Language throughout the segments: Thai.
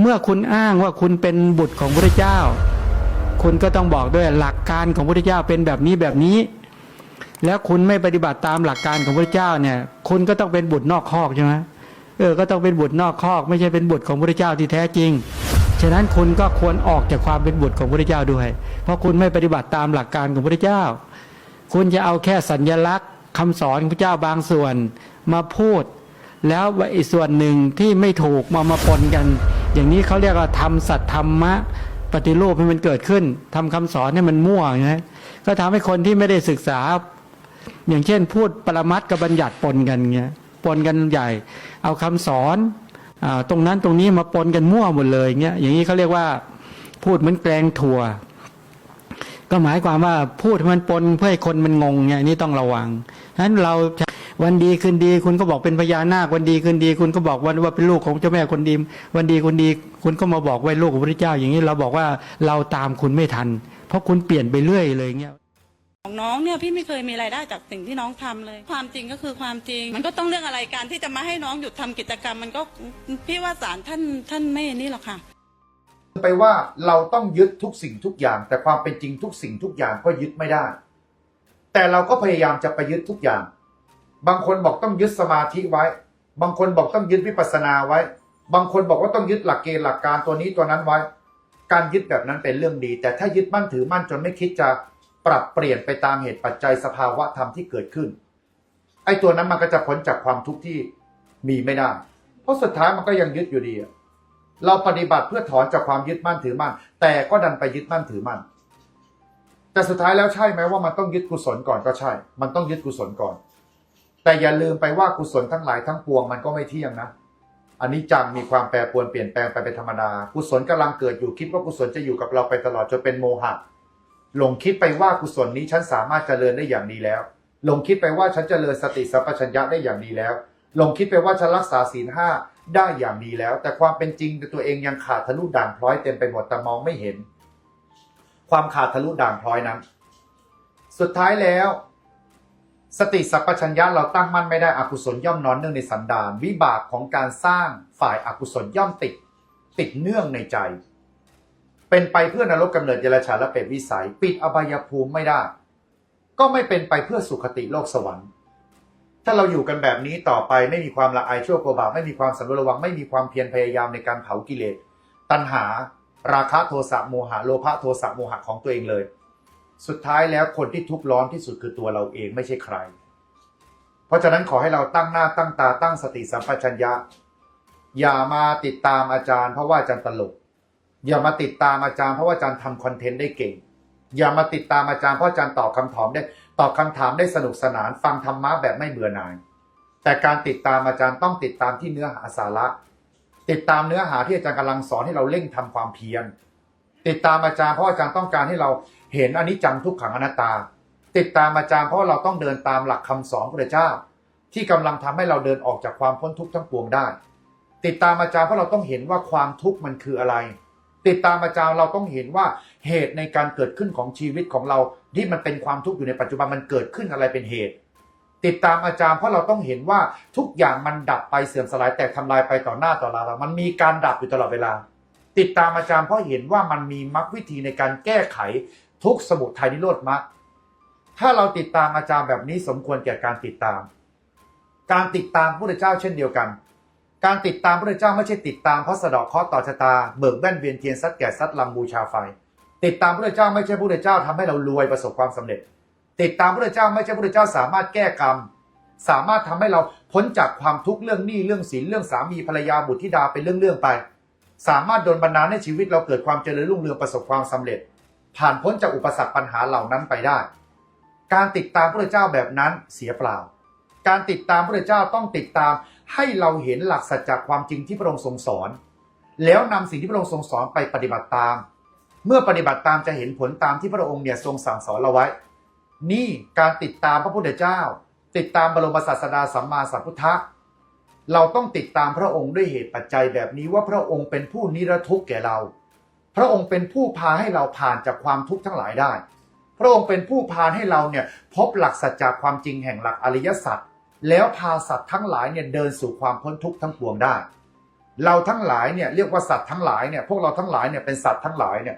เมื่อคุณอ้างว่าคุณเป็นบุตรของพระเจ้า คุณก็ต้องบอกด้วยหลักการของพระเจ้าเป็นแบบนี้แบบนี้ แล้วคุณไม่ปฏิบัติตามหลักการของพระเจ้าเนี่ย คุณก็ต้องเป็นบุตรนอกคอกใช่ไหมเออ ก็ต้องเป็นบุตรนอกคอก ไม่ใช่เป็นบุตรของพระเจ้าที่แท้จริง ฉะนั้นคุณก็ควรออกจากความเป็นบุตรของพระเจ้าด้วย เพราะคุณไม่ปฏิบัติตามหลักการของพระเจ้า คุณจะเอาแค่สัญญลักษณ์คำสอนของพระเจ้าบางส่วนมาพูด แล้วอีกส่วนหนึ่งที่ไม่ถูกมามาปนกัน อย่างนี้เขาเรียกว่าทำสัตธรรมะ ปฏิรูปให้มันเกิดขึ้นทำคำสอนให้มันมั่วนะก็ทำให้คนที่ไม่ได้ศึกษา อย่างเช่น พูดปรมัตถ์กับบัญญัติปนกันเงี้ยปนกันใหญ่ เอาคำสอนอตรงนั้นตรงนี้มาปนกันมั่วหมดเลยเงี้ยอย่างนี้เขาเรียกว่าพูดเหมือนแกลงถั่ว ก็หมายความว่าพูดมันปนเพื่อให้คนมันงงเนี่ยนี่ต้องระวังฉะนั้นเรา วันดีคืนดี คุณก็บอกเป็นพญานาควันดีคืนดี คุณก็บอกวันว่าเป็นลูกของเจ้าแม่คนดี วันดีคนดี คุณก็มาบอกว่าลูกของพระเจ้าอย่างนี้เราบอกว่าเราตามคุณไม่ทัน เพราะคุณเปลี่ยนไปเรื่อยเลยเงี้ยของน้องเนี่ยพี่ไม่เคยมีรายได้จากสิ่งที่น้องทำเลย ความจริงก็คือความจริง มันก็ต้องเรื่องอะไรการที่จะมาให้น้องหยุดทำกิจกรรม มันก็พี่ว่าศาลท่านท่านไม่นี่หรอกค่ะไปว่าเราต้องยึดทุกสิ่งทุกอย่าง แต่ความเป็นจริงทุกสิ่งทุกอย่างก็ยึดไม่ได้ แต่เราก็พยายามจะไปยึดทุกอย่าง บางคนบอกต้องยึดสมาธิไว้ บางคนบอกต้องยึดวิปัสสนาไว้ บางคนบอกว่าต้องยึดหลักเกณฑ์หลักการตัวนี้ตัวนั้นไว้ การยึดแบบนั้นเป็นเรื่องดี แต่ถ้ายึดมั่นถือมั่นจนไม่คิดจะปรับเปลี่ยนไปตามเหตุปัจจัยสภาวะธรรมที่เกิดขึ้น ไอ้ตัวนั้นมันก็จะพ้นจากความทุกข์ที่มีไม่ได้ เพราะสุดท้ายมันก็ยังยึดอยู่ดี เราปฏิบัติเพื่อถอนจากความยึดมั่นถือมั่น แต่ก็ดันไปยึดมั่นถือมั่น แต่สุดท้ายแล้วใช่ไหมว่ามันต้องยึดกุศลก่อนก็ใช่ มันต้องยึดกุศลก่อน แต่อย่าลืมไปว่ากุศลทั้งหลายทั้งปวงมันก็ไม่เที่ยงนะ อันนี้จังมีความแปรปรวนเปลี่ยนแปลงไปเป็นธรรมดา กุศลกำลังเกิดอยู่คิดว่ากุศลจะอยู่กับเราไปตลอดจนเป็นโมหะหลงคิดไปว่ากุศลนี้ฉันสามารถเจริญได้อย่างดีแล้วหลงคิดไปว่าฉันเจริญสติสัพพัญญะได้อย่างดีแล้วหลงคิดไปว่าฉันรักษาศีลห้าได้อย่างดีแล้ว แต่ความเป็นจริงตัวเองยังขาดทะลุด่างพร้อยเต็มไปหมดแต่มองไม่เห็น ความขาดทะลุด่างพร้อยนั้น สุดท้ายแล้ว สติสัพพัญญะเราตั้งมั่นไม่ได้อกุศลย่อมนอนเนื่องในสันดานวิบากของการสร้างฝ่ายอากุศลย่อมติด ติดเนื่องในใจ เป็นไปเพื่อนรกกำเนิดเดรัจฉาและเปรตวิสัย ปิดอบายภูมิไม่ได้ ก็ไม่เป็นไปเพื่อสุขติโลกสวรรค์ ถ้าเราอยู่กันแบบนี้ต่อไปไม่มีความละอายชั่วกลัวบาปไม่มีความสำรวจระวังไม่มีความเพียรพยายามในการเผากิเลสตัณหา ราคะโทสะโมหะโลภะโทสะโมหะของตัวเองเลย สุดท้ายแล้วคนที่ทุกข์ร้อนที่สุดคือตัวเราเองไม่ใช่ใคร เพราะฉะนั้นขอให้เราตั้งหน้าตั้งตาตั้งสติสัมปชัญญะ อย่ามาติดตามอาจารย์ เพราะว่าอาจารย์ตลก อย่ามาติดตามอาจารย์เพราะว่าอาจารย์ทำคอนเทนต์ได้เก่ง อย่ามาติดตามอาจารย์เพราะอาจารย์ตอบคำถามได้ตอบคำถามได้สนุกสนานฟังธรรมะแบบไม่เบื่อหน่าย แต่การติดตามอาจารย์ต้องติดตามที่เนื้อหาสาระ ติดตามเนื้อหาที่อาจารย์กำลังสอนให้เราเร่งทำความเพียรติดตามอาจารย์เพราะอาจารย์ต้องการให้เรา เห็นอนิจจังทุกขังอนัตตา ติดตามอาจารย์เพราะเราต้องเดินตามหลักคำสอนพระเจ้า ที่กำลังทำให้เราเดินออกจากความพ้นทุกข์ทั้งปวงได้ ติดตามอาจารย์เพราะเราต้องเห็นว่าความทุกข์มันคืออะไร ติดตามอาจารย์เราต้องเห็นว่าเหตุในการเกิดขึ้นของชีวิตของเราที่มันเป็นความทุกข์อยู่ในปัจจุบันมันเกิดขึ้นอะไรเป็นเหตุ ติดตามอาจารย์เพราะเราต้องเห็นว่าทุกอย่างมันดับไปเสื่อมสลายแตกทำลายไปต่อหน้าต่อตาเรา มันมีการดับอยู่ตลอดเวลาติดตามอาจารย์เพราะเห็นว่ามันมีมรรควิธีในการแก้ไข ทุกสมุทัยนิโรธมรรคถ้าเราติดตามอาจารย์แบบนี้สมควรแก่การติดตาม การติดตามพระพุทธเจ้าเช่นเดียวกัน การติดตามพระพุทธเจ้าไม่ใช่ติดตามเพราะสะดอกเคราะห์ต่อชะตาเบิกแว่นเวียนเทียนซัดแก่ซัดลำบูชาไฟ ติดตามพระพุทธเจ้าไม่ใช่พระพุทธเจ้าทำให้เรารวยประสบความสำเร็จ ติดตามพระพุทธเจ้าไม่ใช่พระพุทธเจ้าสามารถแก้กรรมสามารถทำให้เราพ้นจากความทุกข์เรื่องหนี้เรื่องศีลเรื่องสามีภรรยาบุตรธิดาเป็นเรื่องๆไป สามารถโดนบันดาลให้ชีวิตเราเกิดความเจริญรุ่งเรืองประสบความสำเร็จ ผ่านพ้นจากอุปสรรคปัญหาเหล่านั้นไปได้ การติดตามพระเจ้าแบบนั้นเสียเปล่า การติดตามพระเจ้าต้องติดตามให้เราเห็นหลักสัจจะความจริงที่พระองค์ทรงสอน แล้วนำสิ่งที่พระองค์ทรงสอนไปปฏิบัติตาม เมื่อปฏิบัติตามจะเห็นผลตามที่พระองค์เนี่ยทรงสั่งสอนเราไว้ นี่การติดตามพระพุทธเจ้า ติดตามบรมศาสดาสัมมาสัมพุทธะเราต้องติดตามพระองค์ด้วยเหตุปัจจัยแบบนี้ว่าพระองค์เป็นผู้นิรทุกข์แก่เรา พระองค์เป็นผู้พาให้เราผ่านจากความทุกข์ทั้งหลายได้ พระองค์เป็นผู้พาให้เราเนี่ยพบหลักสัจจะความจริงแห่งหลักอริยสัจแล้วพาสัตว์ทั้งหลายเนี่ยเดินสู่ความพ้นทุกข์ทั้งปวงได้ เราทั้งหลายเนี่ยเรียกว่าสัตว์ทั้งหลายเนี่ยพวกเราทั้งหลายเนี่ยเป็นสัตว์ทั้งหลายเนี่ย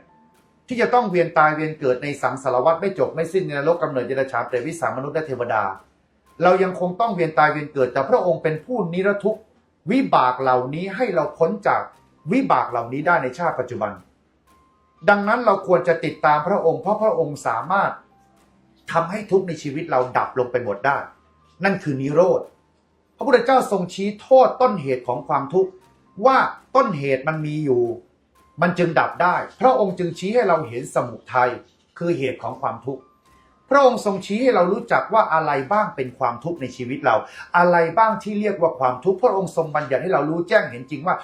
ที่จะต้องเวียนตายเวียนเกิดในสังสารวัฏไม่จบไม่สิ้นในนรกกำเนิดเดรัจฉานเปรตวิสามนุษย์และเทวดา เรายังคงต้องเวียนตายเวียนเกิด แต่พระองค์เป็นผู้นิรทุกข์วิบากเหล่านี้ให้เราพ้นจากวิบากเหล่านี้ได้ในชาติปัจจุบัน ดังนั้นเราควรจะติดตามพระองค์เพราะพระองค์สามารถทำให้ทุกข์ในชีวิตเราดับลงไปหมดได้ นั่นคือนิโรธ พระพุทธเจ้าทรงชี้โทษต้นเหตุของความทุกข์ว่าต้นเหตุมันมีอยู่ มันจึงดับได้ พระองค์จึงชี้ให้เราเห็นสมุทัยคือเหตุของความทุกข์ พระองค์ทรงชี้ให้เรารู้จักว่าอะไรบ้างเป็นความทุกข์ในชีวิตเรา อะไรบ้างที่เรียกว่าความทุกข์ พระองค์ทรงบัญญัติให้เรารู้แจ้งเห็นจริงว่า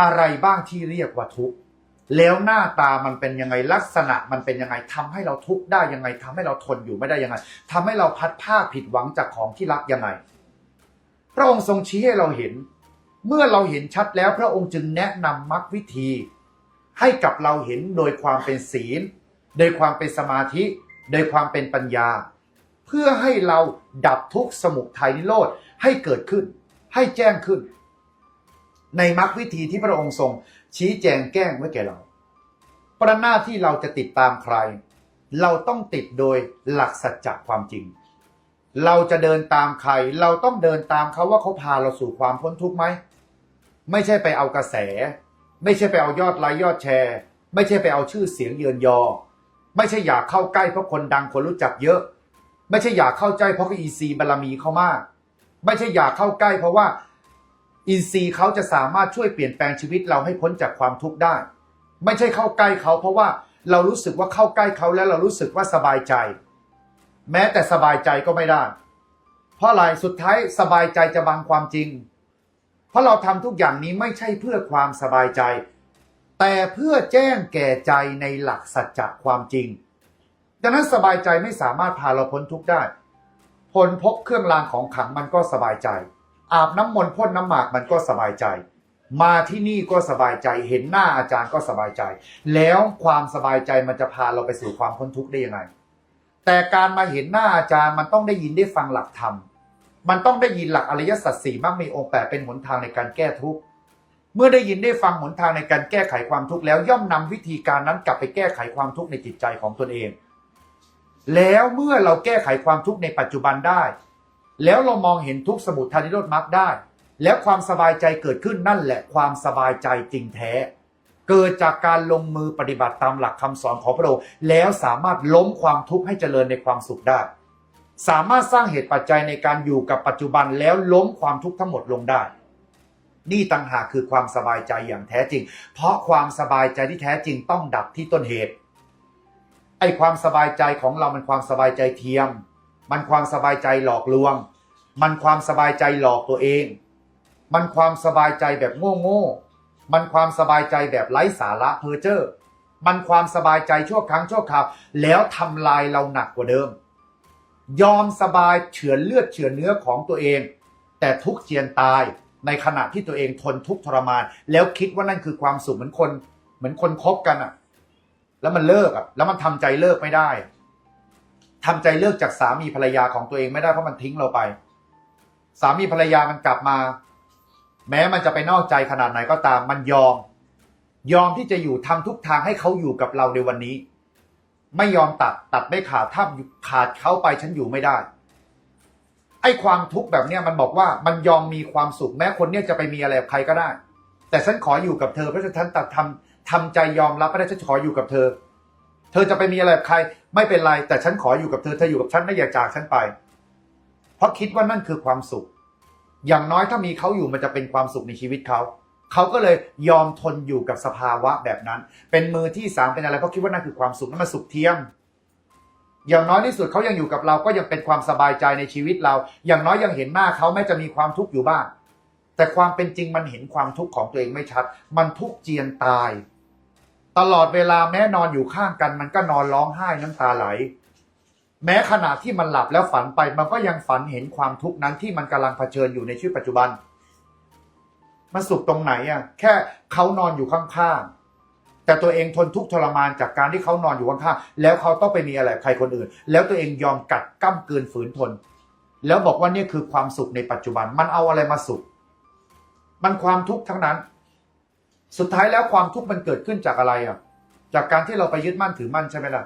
อะไรบ้างที่เรียกว่าทุกข์ แล้วหน้าตามันเป็นยังไงลักษณะมันเป็นยังไงทำให้เราทุกข์ได้ยังไงทำให้เราทนอยู่ไม่ได้ยังไงทำให้เราพัดผ้าผิดหวังจากของที่รักยังไง พระองค์ทรงชี้ให้เราเห็น เมื่อเราเห็นชัดแล้วพระองค์จึงแนะนำมรรควิธี ให้กับเราเห็นโดยความเป็นศีล โดยความเป็นสมาธิ โดยความเป็นปัญญา เพื่อให้เราดับทุกข์สมุทัยนิโรธให้เกิดขึ้น ให้แจ้งขึ้น ในมรรควิธีที่พระองค์ทรง ชี้แจงแก้งไว้แก่เรา ประหน้าที่เราจะติดตามใคร เราต้องติดโดยหลักสัจจะความจริง เราจะเดินตามใคร เราต้องเดินตามเขาว่าเขาพาเราสู่ความพ้นทุกข์ไหม ไม่ใช่ไปเอากระแส ไม่ใช่ไปเอายอดไลค์ยอดแชร์ ไม่ใช่ไปเอาชื่อเสียงเยือนยอ ไม่ใช่อยากเข้าใกล้เพราะคนดังคนรู้จักเยอะ ไม่ใช่อยากเข้าใจเพราะอีซีบารมีเขามาก ไม่ใช่อยากเข้าใกล้เพราะว่า อินซีย์เขาจะสามารถช่วยเปลี่ยนแปลงชีวิตเราให้พ้นจากความทุกข์ได้ ไม่ใช่เข้าใกล้เขา เพราะว่าเรารู้สึกว่าเข้าใกล้เขาแล้วเรารู้สึกว่าสบายใจ แม้แต่สบายใจก็ไม่ได้ เพราะอะไรสุดท้ายสบายใจจะบังความจริง เพราะเราทำทุกอย่างนี้ไม่ใช่เพื่อความสบายใจ แต่เพื่อแจ้งแก่ใจในหลักสัจจะความจริง ดังนั้นสบายใจไม่สามารถพาเราพ้นทุกข์ได้พลพกเครื่องรางของขังมันก็สบายใจ อาบน้ำมนต์พ่นน้ำหมากมันก็สบายใจ มาที่นี่ก็สบายใจ เห็นหน้าอาจารย์ก็สบายใจ แล้วความสบายใจมันจะพาเราไปสู่ความพ้นทุกข์ได้ยังไง แต่การมาเห็นหน้าอาจารย์มันต้องได้ยินได้ฟังหลักธรรม มันต้องได้ยินหลักอริยสัจสี่มั่งมีองค์แปดเป็นหนทางในการแก้ทุกข์เมื่อได้ยินได้ฟังหนทางในการแก้ไขความทุกข์แล้วย่อมนำวิธีการนั้นกลับไปแก้ไขความทุกข์ในจิตใจของตนเอง แล้วเมื่อเราแก้ไขความทุกข์ในปัจจุบันได้ แล้วเรามองเห็นทุกสมุทันิโรธมรรคได้ แล้วความสบายใจเกิดขึ้นนั่นแหละความสบายใจจริงแท้ เกิดจากการลงมือปฏิบัติตามหลักคำสอนของพระองค์แล้วสามารถล้มความทุกข์ให้เจริญในความสุขได้ สามารถสร้างเหตุปัจจัยในการอยู่กับปัจจุบันแล้วล้มความทุกข์ทั้งหมดลงได้นี่ต่างหากคือความสบายใจอย่างแท้จริง เพราะความสบายใจที่แท้จริงต้องดับที่ต้นเหตุ ไอความสบายใจของเรามันความสบายใจเทียม มันความสบายใจหลอกลวง มันความสบายใจหลอกตัวเอง มันความสบายใจแบบโง่โง่ๆมันความสบายใจแบบไร้สาระเพอเจอร์ มันความสบายใจชั่วครั้งชั่วคราวแล้วทำลายเราหนักกว่าเดิม ยอมสบายเฉือนเลือดเฉือนเนื้อของตัวเอง แต่ทุกเจียนตายในขณะที่ตัวเองทนทุกทรมาน แล้วคิดว่านั่นคือความสุขเหมือนคน เหมือนคนคบกันอะ แล้วมันเลิกอะ แล้วมันทำใจเลิกไม่ได้ ทำใจเลิกจากสามีภรรยาของตัวเองไม่ได้เพราะมันทิ้งเราไป สามีภรรยามันกลับมา แม้มันจะไปนอกใจขนาดไหนก็ตาม มันยอม ยอมที่จะอยู่ทำทุกทางให้เขาอยู่กับเราในวันนี้ ไม่ยอมตัดตัดไม่ขาดถ้าขาดเขาไปฉันอยู่ไม่ได้ ไอ้ความทุกข์แบบเนี้ยมันบอกว่ามันยอมมีความสุขแม้คนเนี้ยจะไปมีอะไรกับใครก็ได้ แต่ฉันขออยู่กับเธอเพราะฉะนั้นตัดทำทำใจยอมรับไม่ได้ฉันขออยู่กับเธอ เธอจะไปมีอะไรกับใคร ไม่เป็นไร แต่ฉันขออยู่กับเธอเธออยู่กับฉันไม่อย่าจากฉันไป เพราะคิดว่านั่นคือความสุข อย่างน้อยถ้ามีเขาอยู่มันจะเป็นความสุขในชีวิตเขาเขาก็เลยยอมทนอยู่กับสภาวะแบบนั้น เป็นมือที่สามเป็นอะไรเพราะคิดว่านั่นคือความสุขนั่นมันสุขเทียม อย่างน้อยที่สุดเขายังอยู่กับเราก็ยังเป็นความสบายใจในชีวิตเรา อย่างน้อยยังเห็นหน้าเขาแม้จะมีความทุกข์อยู่บ้างแต่ความเป็นจริงมันเห็นความทุกข์ของตัวเองไม่ชัด มันทุกข์เจียนตาย ตลอดเวลาแม้นอนอยู่ข้างกันมันก็นอนร้องไห้น้ำตาไหล แม้ขณะที่มันหลับแล้วฝันไปมันก็ยังฝันเห็นความทุกข์นั้นที่มันกำลังเผชิญอยู่ในชีวิตปัจจุบัน มันสุขตรงไหนอะ แค่เขานอนอยู่ข้างๆแต่ตัวเองทนทุกข์ทรมานจากการที่เขานอนอยู่ข้างๆแล้วเขาต้องไปมีอะไรใครคนอื่น แล้วตัวเองยอมกัดกั้มเกินฝืนทน แล้วบอกว่านี่คือความสุขในปัจจุบัน มันเอาอะไรมาสุข มันความทุกข์ทั้งนั้น สุดท้ายแล้วความทุกข์มันเกิดขึ้นจากอะไรอะ จากการที่เราไปยึดมั่นถือมั่นใช่ไหมล่ะ